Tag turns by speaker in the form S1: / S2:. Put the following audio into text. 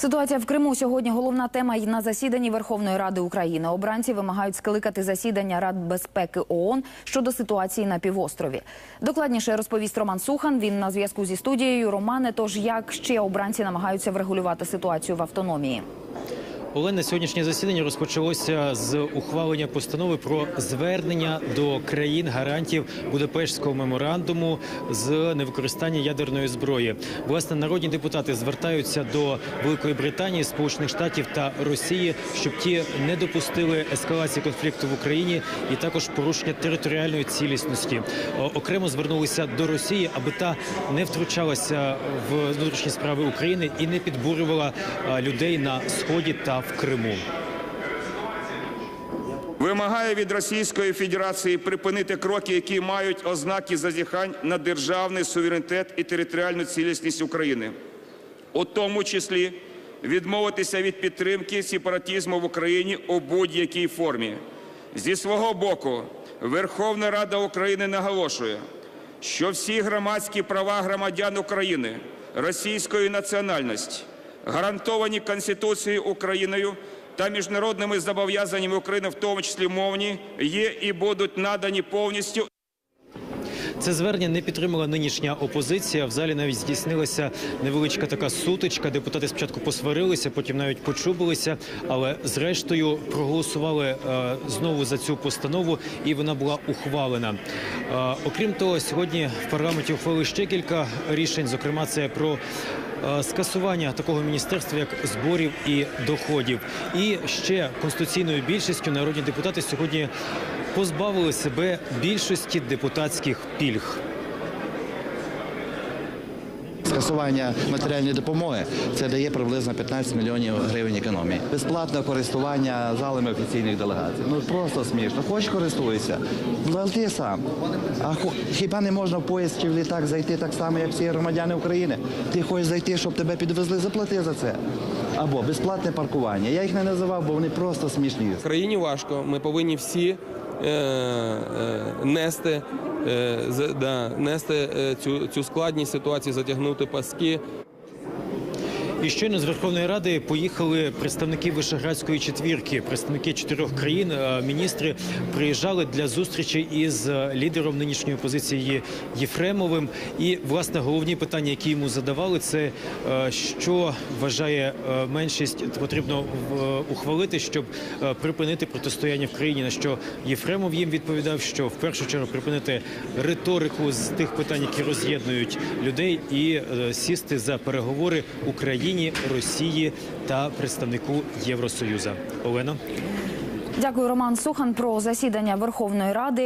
S1: Ситуація в Криму сьогодні головна тема й на засіданні Верховної Ради України. Обранці вимагають скликати засідання Рад безпеки ООН щодо ситуації на півострові. Докладніше розповість Роман Сухан. Він на зв'язку зі студією. Романе, тож як ще обранці намагаються врегулювати ситуацію в автономії?
S2: Олена, сьогоднішнє засідання розпочалося з ухвалення постанови про звернення до країн гарантів Будапештського меморандуму з невикористання ядерної зброї. Власне, народні депутати звертаються до Великої Британії, Сполучених Штатів та Росії, щоб ті не допустили ескалації конфлікту в Україні і також порушення територіальної цілісності. Окремо звернулися до Росії, аби та не втручалася в внутрішні справи України і не підбурювала людей на сході та в Криму.
S3: Вимагає від Російської Федерації припинити кроки, які мають ознаки зазіхань на державний суверенітет і територіальну цілісність України, у тому числі відмовитися від підтримки сепаратизму в Україні у будь-якій формі. Зі свого боку, Верховна Рада України наголошує, що всі громадські права громадян України російської національності, гарантовані Конституцією Україною та міжнародними зобов'язаннями України, в тому числі мовні, є і будуть надані повністю
S2: Це звернення не підтримала нинішня опозиція. В залі навіть здійснилася невеличка така сутичка. Депутати спочатку посварилися, потім навіть почубилися, але зрештою проголосували е, знову за цю постанову, і вона була ухвалена. Е, окрім того, сьогодні в парламенті ухвалили ще кілька рішень. Зокрема, це про е, скасування такого міністерства, як зборів і доходів. І ще конституційною більшістю народні депутати сьогодні позбавили себе більшості депутатських пільг.
S4: Скасування матеріальної допомоги це дає приблизно 15 мільйонів гривень економії. Безплатне користування залами офіційних делегацій. Ну просто смішно. Хоч користуйся, плати сам. А хіба не можна в поїзд чи в літак зайти так само, як всі громадяни України? Ти хочеш зайти, щоб тебе підвезли, заплати за це. Або безплатне паркування. Я їх не називав, бо вони просто смішні.
S5: В країні важко. Ми повинні всі нести, е, нести е, цю, цю складність ситуації, затягнути паски.
S2: І щойно з Верховної Ради поїхали представники Вишеградської четвірки, представники чотирьох країн. Е, Міністри приїжджали для зустрічі із е, лідером нинішньої опозиції Єфремовим. І власне головні питання, які йому задавали, це е, що вважає меншість потрібно ухвалити, щоб припинити протистояння в країні. На що Єфремов їм відповідав, що в першу чергу припинити риторику з тих питань, які роз'єднують людей, і сісти за переговори Україні, Росії та представнику Євросоюзу. Олено.
S1: Дякую, Роман Сухан, про засідання Верховної Ради.